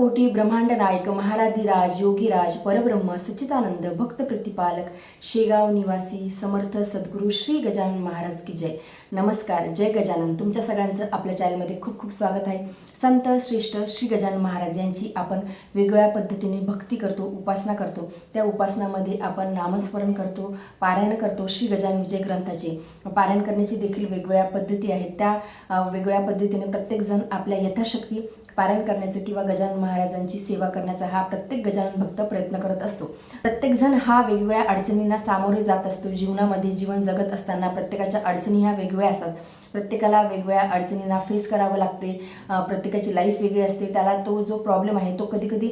कोटी ब्रह्मांड नायक महाराधिराज योगीराज परब्रह्म सच्चिदानंद भक्त प्रतिपालक शेगाव निवासी समर्थ सद्गुरू श्री गजानन महाराज की जय. नमस्कार जय गजानन. तुमच्या सगळ्यांचं आपल्या चॅनलमध्ये खूप खूप स्वागत आहे. संत श्रेष्ठ श्री गजानन महाराज यांची आपण वेगवेगळ्या पद्धतीने भक्ती करतो उपासना करतो. त्या उपासनामध्ये आपण नामस्मरण करतो पारायण करतो श्री गजानन विजय ग्रंथाचे. पारायण करण्याची देखील वेगवेगळ्या पद्धती आहेत. त्या वेगवेगळ्या पद्धतीने प्रत्येकजण आपल्या यथाशक्ती पारायण करण्याचं किंवा गजानन महाराजांची सेवा करण्याचा हा प्रत्येक गजानन भक्त प्रयत्न करत असतो. प्रत्येकजण हा वेगवेगळ्या अडचणींना सामोरे जात असतो. जीवनामध्ये जीवन जगत असताना प्रत्येकाच्या अडचणी ह्या वेगवेगळ्या असतात. प्रत्येकाला वेगवेगळ्या अडचणींना फेस करावं लागते. प्रत्येकाची लाईफ वेगळी असते. त्याला तो जो प्रॉब्लेम आहे तो कधी कधी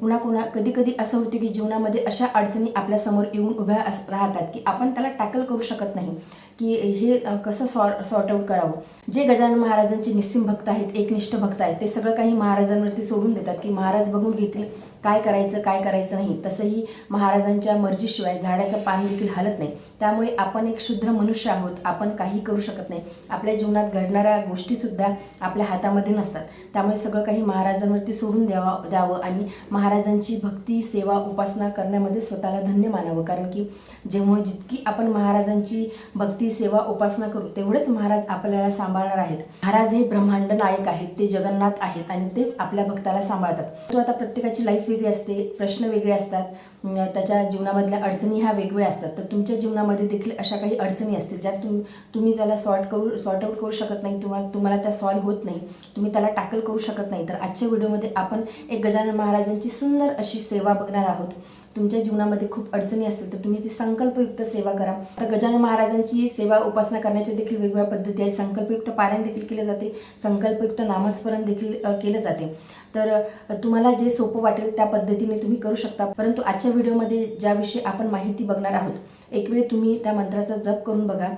कुणा कुणा कधी कधी असं होते की जीवनामध्ये अशा अडचणी आपल्यासमोर येऊन उभ्या अस राहतात की आपण त्याला टॅकल करू शकत नाही. की हे कसं सॉर्ट सॉर्ट आऊट करावं? जे गजानन महाराजांचे निस्सिम भक्त आहेत एकनिष्ठ भक्त आहेत ते सगळं काही महाराजांवरती सोडून देतात की महाराज बघून घेतील. काय करायचं काय करायचं नाही तसंही महाराजांच्या मर्जीशिवाय झाडाचं पान देखील हलत नाही. त्यामुळे आपण एक शुद्ध मनुष्य आहोत आपण काही करू शकत नाही. आपल्या जीवनात घडणाऱ्या गोष्टीसुद्धा आपल्या हातामध्ये नसतात. त्यामुळे सगळं काही महाराजांवरती सोडून द्यावा द्यावं आणि महाराजांची भक्ती सेवा उपासना करण्यामध्ये स्वतःला धन्य मानावं. कारण की जेव्हा जितकी आपण महाराजांची भक्ती सेवा उपासना करू तेवढेच महाराज आपल्याला सांभाळणार आहेत. महाराज हे ब्रह्मांड नायक आहेत ते जगन्नाथ आहेत आणि तेच आपल्या भक्ताला सांभाळतात. तो आता प्रत्येकाची लाईफ वेगळी असते प्रश्न वेगळे असतात त्याच्या जीवनामधल्या अडचणी ह्या वेगवेगळ्या असतात. तर तुमच्या जीवनामध्ये देखील अशा काही अडचणी असतील ज्यात तुम तुम्ही त्याला सॉर्ट करू सॉर्ट आउट करू शकत नाही तुम्हाला तुम्हाला त्या सॉल्व्ह होत नाही तुम्ही त्याला टॅकल करू शकत नाही. तर आजच्या व्हिडिओमध्ये आपण एक गजानन महाराजांची सुंदर अशी सेवा बघणार आहोत. तुमच्या जीवनामध्ये खूप अडचणी असतील तर तुम्ही ती संकल्पयुक्त सेवा करा. आता गजानन महाराजांची सेवा उपासना करण्याच्या देखील वेगवेगळ्या पद्धती आहेत. संकल्पयुक्त पारायण देखील केले जाते. संकल्पयुक्त नामस्मरण देखील केलं जाते. तर तुम्हाला जे सोपं वाटेल त्या पद्धतीने तुम्ही करू शकता. परंतु आजच्या व्हिडिओमध्ये ज्याविषयी आपण माहिती बघणार आहोत एक वेळ तुम्ही त्या मंत्राचा जप करून बघा.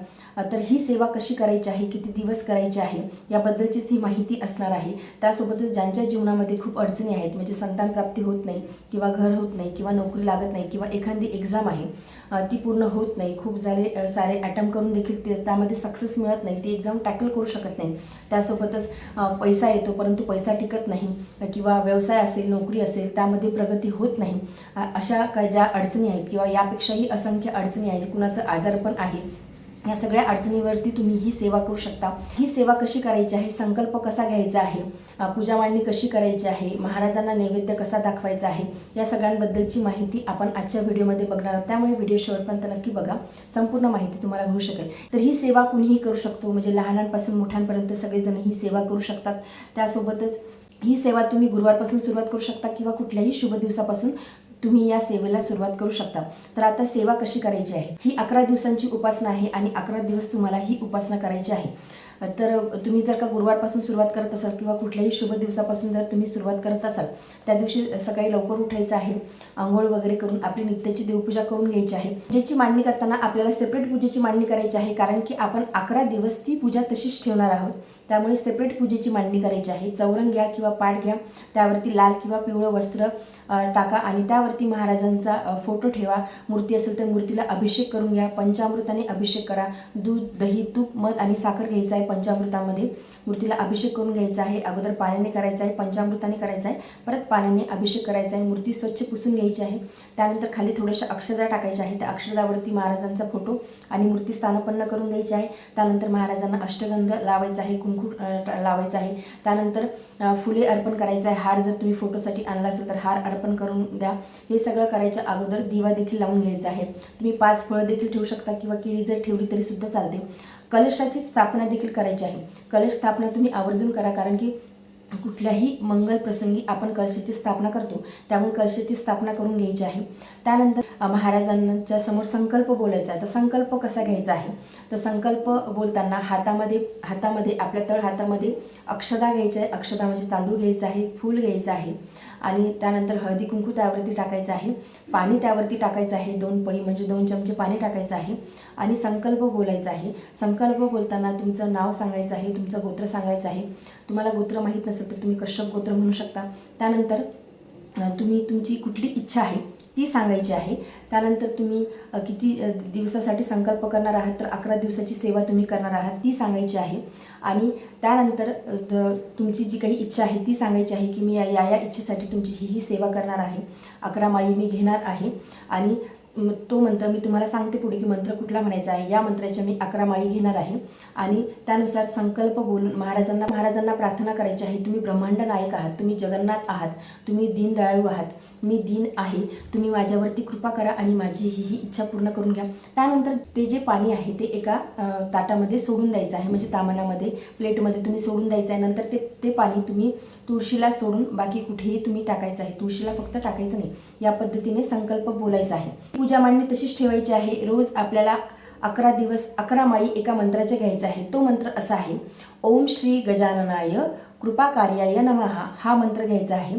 तर ही सेवा कशी करायची आहे? किती दिवस करायची आहे? याबद्दलचीच ही माहिती असणार आहे. त्यासोबतच ज्यांच्या जीवनामध्ये खूप अडचणी आहेत म्हणजे संतान प्राप्ती होत नाही किंवा घर होत नाही किंवा नोकरी लागत नाही किंवा एखादी एक्झाम आहे ती पूर्ण होत नाही. खूप सारे सारे अटेम्प्ट करून देखील ते त्यामध्ये सक्सेस मिळत नाही. ती एक्झाम टॅकल करू शकत नाही. त्यासोबतच पैसा येतो परंतु पैसा टिकत नाही किंवा व्यवसाय असेल नोकरी असेल त्यामध्ये प्रगती होत नाही. अशा काय ज्या अडचणी आहेत किंवा यापेक्षाही असंख्य अडचणी आहेत कुणाचं आजारपण आहे या सगळ्या अडचणीवरती तुम्ही ही सेवा करू शकता. ही सेवा कशी करायची आहे? संकल्प कसा घ्यायचा आहे? पूजा मांडणी कशी करायची आहे? महाराजांना नैवेद्य कसा दाखवायचा आहे? या सगळ्यांबद्दलची माहिती आपण आजच्या व्हिडिओमध्ये बघणार आहोत. त्यामुळे व्हिडिओ शेवटपर्यंत नक्की बघा. संपूर्ण माहिती तुम्हाला मिळू शकेल. तर ही सेवा कुणीही करू शकतो? म्हणजे लहानांपासून मोठ्यांपर्यंत सगळेजण ही सेवा करू शकतात. त्यासोबतच ही सेवा तुम्ही गुरुवारपासून सुरुवात करू शकता किंवा कुठल्याही शुभ दिवसापासून तुम्ही या सेवेला सुरुवात करू शकता. तर आता सेवा कशी करायची आहे? ही अकरा दिवसांची उपासना आहे आणि अकरा दिवस तुम्हाला ही उपासना करायची आहे. तर तुम्ही जर का गुरुवारपासून सुरुवात करत असाल किंवा कुठल्याही शुभ दिवसापासून जर तुम्ही सुरुवात करत असाल त्या दिवशी सकाळी लवकर उठायचं आहे आंघोळ वगैरे करून आपली नित्याची देवपूजा करून घ्यायची आहे. पूजेची मांडणी करताना आपल्याला सेपरेट पूजेची मांडणी करायची आहे कारण की आपण अकरा दिवस ती पूजा तशीच ठेवणार आहोत. त्यामुळे सेपरेट पूजेची मांडणी करायची आहे. चौरंग घ्या किंवा पाठ घ्या त्यावरती लाल किंवा पिवळं वस्त्र टाका आणि त्यावरती महाराजांचा फोटो ठेवा. मूर्ती असेल तर मूर्तीला अभिषेक करून घ्या. पंचामृताने अभिषेक करा. दूध दही तूप मध आणि साखर घ्यायचं आहे पंचामृतामध्ये. मूर्तीला अभिषेक करून घ्यायचा आहे. अगोदर पाण्याने करायचा आहे. पंचामृताने करायचा आहे. परत पाण्याने अभिषेक करायचा आहे. मूर्ती स्वच्छ पुसून घ्यायची आहे. त्यानंतर खाली थोड्याशा अक्षदा टाकायच्या आहे. त्या अक्षदावरती महाराजांचा फोटो आणि मूर्ती स्थानपन्न करून द्यायची आहे. त्यानंतर महाराजांना अष्टगंध लावायचा आहे. कुंकू लावायचा आहे. त्यानंतर फुले अर्पण करायचं आहे. हार जर तुम्ही फोटोसाठी आणला असेल तर हार अर्पण करून द्या. हे सगळं करायच्या अगोदर दिवा देखील लावून घ्यायचा आहे. तुम्ही पाच फळं देखील ठेवू शकता किंवा केळी जर ठेवली तरी सुद्धा चालते. कलशाची स्थापना देखील करायची आहे. कलश स्थापना तुम्ही आवर्जून करा कारण की कुठल्याही मंगल प्रसंगी आपण कलशाची स्थापना करतो. त्यामुळे कलशाची स्थापना करून घ्यायची आहे. त्यानंतर महाराजांच्या समोर संकल्प बोलायचा आहे. तर संकल्प कसा घ्यायचा आहे? तर संकल्प बोलताना हातामध्ये हातामध्ये आपल्या तळ हातामध्ये अक्षदा घ्यायची आहे. अक्षदा म्हणजे तांदूळ घ्यायचा आहे फूल घ्यायचं आहे. आणि त्यानंतर हळदी कुंकू त्यावरती टाकायचं आहे. पाणी त्यावरती टाकायचं आहे. दोन पळी म्हणजे दोन चमचे पाणी टाकायचं आहे. आणि संकल्प बोलायचा आहे. संकल्प बोलताना तुमचं नाव सांगायचं आहे. तुमचं गोत्र सांगायचं आहे. तुम्हाला गोत्र माहीत नसेल तर तुम्ही कश्यप गोत्र म्हणू शकता. त्यानंतर तुम्ही तुमची कुठली इच्छा आहे ती सांगायची आहे. त्यानंतर तुम्ही किती दिवसासाठी संकल्प करणार आहात तर अकरा दिवसाची सेवा तुम्ही करणार आहात ती सांगायची आहे. आणि त्यानंतर तुमची जी काही इच्छा आहे ती सांगायची आहे की मी या या या इच्छेसाठी तुमची ही ही सेवा करणार आहे. अकरा माळी मी घेणार आहे. आणि तो मंत्र मी तुम्हाला सांगते पुढे की मंत्र कुठला म्हणायचा आहे या मंत्राच्या मी अकरा माळी घेणार आहे. आणि त्यानुसार संकल्प बोलून महाराजांना महाराजांना प्रार्थना करायची आहे तुम्ही ब्रह्मांड नायक आहात तुम्ही जगन्नाथ आहात तुम्ही दीनदयाळू आहात. मी दिन आहे. तुम्ही माझ्यावरती कृपा करा आणि माझी ही ही इच्छा पूर्ण करून घ्या. त्यानंतर ते जे पाणी आहे ते एका ताटामध्ये सोडून द्यायचं आहे. म्हणजे तामणामध्ये प्लेटमध्ये तुम्ही सोडून द्यायचं आहे. नंतर ते ते पाणी तुम्ही तुळशीला सोडून बाकी कुठेही तुम्ही टाकायचं आहे. तुळशीला फक्त टाकायचं नाही. या पद्धतीने संकल्प बोलायचा आहे. पूजा मांडणी तशीच ठेवायची आहे. रोज आपल्याला अकरा दिवस अकरा माळी एका मंत्राचे घ्यायचा आहे. तो मंत्र असा आहे. ओम श्री गजाननाय कृपा कार्याय नमहा हा मंत्र घ्यायचा आहे.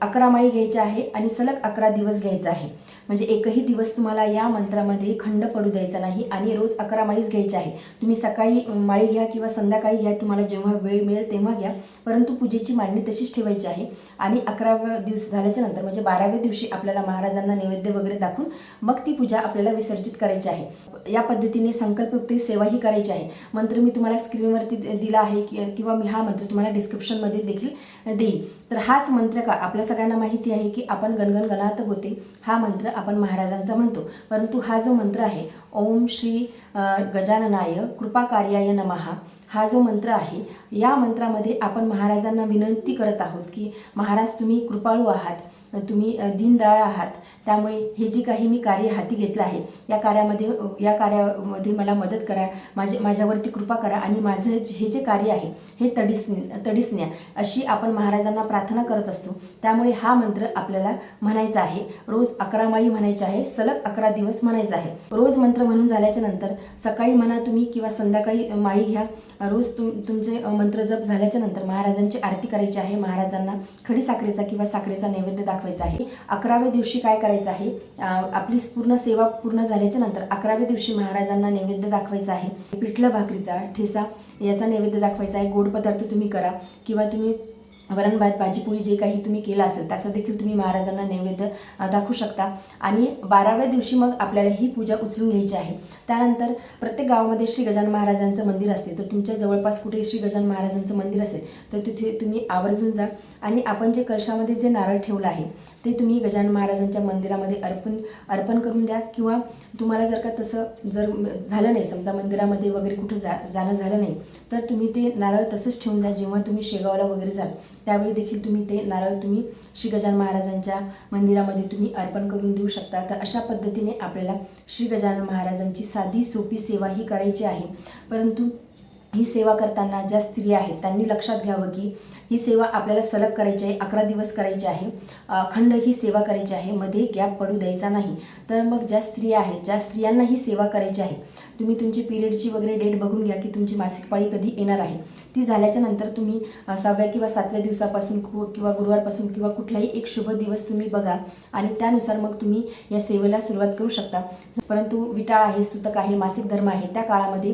अकरा माळी घ्यायच्या आहे आणि सलग अकरा दिवस घ्यायचा आहे. म्हणजे एकही दिवस तुम्हाला या मंत्रामध्ये खंड पडू द्यायचा नाही आणि रोज अकरा माळीच घ्यायची आहे. तुम्ही सकाळी माळी घ्या किंवा संध्याकाळी घ्या तुम्हाला जेव्हा वेळ मिळेल तेव्हा घ्या. परंतु पूजेची मांडणी तशीच ठेवायची आहे. आणि अकराव्या दिवस झाल्याच्यानंतर म्हणजे बाराव्या दिवशी आपल्याला महाराजांना नैवेद्य वगैरे दाखवून मग ती पूजा आपल्याला विसर्जित करायची आहे. या पद्धतीने संकल्पयुक्ती सेवाही करायची आहे. मंत्र मी तुम्हाला स्क्रीनवरती दि- दिला आहे किंवा मी हा मंत्र तुम्हाला डिस्क्रिप्शनमध्ये देखील देईन. तर हाच मंत्र का आपल्या सगळ्यांना माहिती आहे की आपण गणगण गणात होते. हा मंत्र आपण महाराजांचा म्हणतो. परंतु हा जो मंत्र आहे ओम श्री गजाननाय कृपा कार्याय नमहा हा जो मंत्र आहे या मंत्रामध्ये आपण महाराजांना विनंती करत आहोत की महाराज तुम्ही कृपाळू आहात. तुम्ही अ, दीनदयाळ आहात. त्यामुळे हे जे काही मी कार्य हाती घेतलं आहे या कार्यामध्ये या कार्यामध्ये मला मदत करा. माझे माझ्यावरती कृपा करा आणि माझं जे- हे जे कार्य आहे हे तडीस तडीस न्या अशी आपण महाराजांना प्रार्थना करत असतो. त्यामुळे हा मंत्र आपल्याला म्हणायचा आहे. रोज अकरा माळी म्हणायची आहे सलग अकरा दिवस म्हणायचा आहे. रोज मंत्र म्हणून झाल्याच्यानंतर सकाळी म्हणा तुम्ही किंवा संध्याकाळी माळी घ्या. रोज तुम तुमचे मंत्र जप झाल्याच्यानंतर महाराजांची आरती करायची आहे. महाराजांना खडी साखरेचा किंवा साखरेचा नैवेद्य दाखवायचा आहे. अकराव्या दिवशी काय करायचं आहे? आपली पूर्ण सेवा पूर्ण झाल्याच्यानंतर अकराव्या दिवशी महाराजांना नैवेद्य दाखवायचा आहे. पिठलं भाकरीचा ठेसा याचा नैवेद्य दाखवायचा आहे. गोड पदार्थ तुम्ही करा किंवा तुम्ही वरण भात भाजीपोळी जे काही तुम्ही केलं असेल त्याचा देखील तुम्ही महाराजांना नैवेद्य दाखवू शकता. आणि बाराव्या दिवशी मग आपल्याला ही पूजा उचलून घ्यायची आहे. त्यानंतर प्रत्येक गावामध्ये श्री गजानन महाराजांचं मंदिर असते. तर तुमच्या जवळपास कुठे श्री गजानन महाराजांचं मंदिर असेल तर तिथे तुम्ही आवर्जून जा. आणि आपण जे कळशामध्ये जे नारळ ठेवलं आहे ते तुम्ही गजानन महाराजांच्या मंदिरामध्ये अर्पण अर्पण करून द्या. किंवा तुम्हाला जर का तसं जर झालं नाही समजा मंदिरामध्ये वगैरे कुठं जा जाणं झालं नाही तर तुम्ही ते नारळ तसंच ठेवून द्या जेव्हा तुम्ही शेगावला वगैरे जाल. त्यावेळी देखील तुम्ही ते नारळ तुम्ही श्री गजानन महाराजांच्या मंदिरामध्ये तुम्ही अर्पण करून देऊ शकता. तर अशा पद्धतीने आपल्याला श्री गजानन महाराजांची साधी सोपी सेवा ही करायची आहे. परंतु ही सेवा करताना ज्या स्त्रिया आहेत त्यांनी लक्षात घ्यावं की ही सेवा आपल्याला सलग करायची आहे अकरा दिवस करायची आहे. अखंड ही सेवा करायची आहे मध्ये गॅप पडू द्यायचा नाही. तर मग ज्या स्त्रिया आहेत ज्या स्त्रियांना ही सेवा करायची आहे तुम्ही तुमची पिरियडची वगैरे डेट बघून घ्या की तुमची मासिक पाळी कधी येणार आहे. ती झाल्याच्यानंतर तुम्ही सहाव्या किंवा सातव्या दिवसापासून कु- किंवा गुरुवारपासून किंवा कुठलाही एक शुभ दिवस तुम्ही बघा आणि त्यानुसार मग तुम्ही या सेवेला सुरुवात करू शकता. परंतु विटाळ आहे सुतक आहे मासिक धर्म आहे त्या काळामध्ये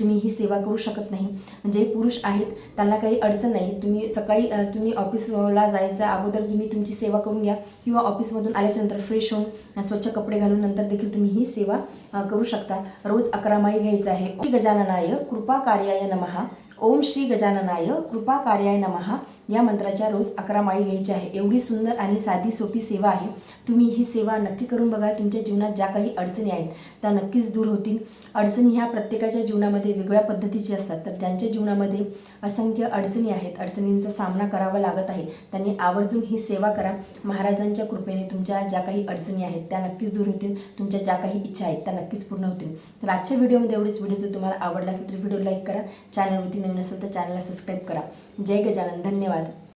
तुम्ही ही सेवा करू शकत नाही. जे पुरुष आहेत त्यांना काही अडचण नाही. तुम्ही सकाळी तुम्ही ऑफिसला जायच्या अगोदर तुम्ही तुमची सेवा करून घ्या. किंवा ऑफिसमधून आल्याच्यानंतर फ्रेश होऊन स्वच्छ कपडे घालून नंतर देखील तुम्ही ही सेवा करू शकता. रोज अकरा माळी घ्यायचं आहे. श्री गजाननाय कृपा कार्याय नमहा ओम श्री गजाननाय कृपा कार्याय नमहा या मंत्राच्या रोज अकरा माळी घ्यायची आहे. एवढी सुंदर आणि साधी सोपी सेवा आहे. तुम्ही ही सेवा नक्की करून बघा. तुमच्या जीवनात ज्या काही अडचणी आहेत त्या नक्कीच दूर होतील. अडचणी ह्या प्रत्येकाच्या जीवनामध्ये वेगळ्या पद्धतीची असतात. तर ज्यांच्या जीवनामध्ये असंख्य अडचणी आहेत अडचणींचा सामना करावा लागत आहे त्यांनी आवर्जून ही सेवा करा. महाराजांच्या कृपेने तुमच्या ज्या काही अडचणी आहेत त्या नक्कीच दूर होतील. तुमच्या ज्या काही इच्छा आहेत त्या नक्कीच पूर्ण होतील. तर आजच्या व्हिडिओमध्ये एवढेच. व्हिडिओ जर तुम्हाला आवडला असेल तर व्हिडिओ लाईक करा. चॅनलवरती नवीन असेल तर चॅनलला सबस्क्राईब करा. जय गजानन. धन्यवाद.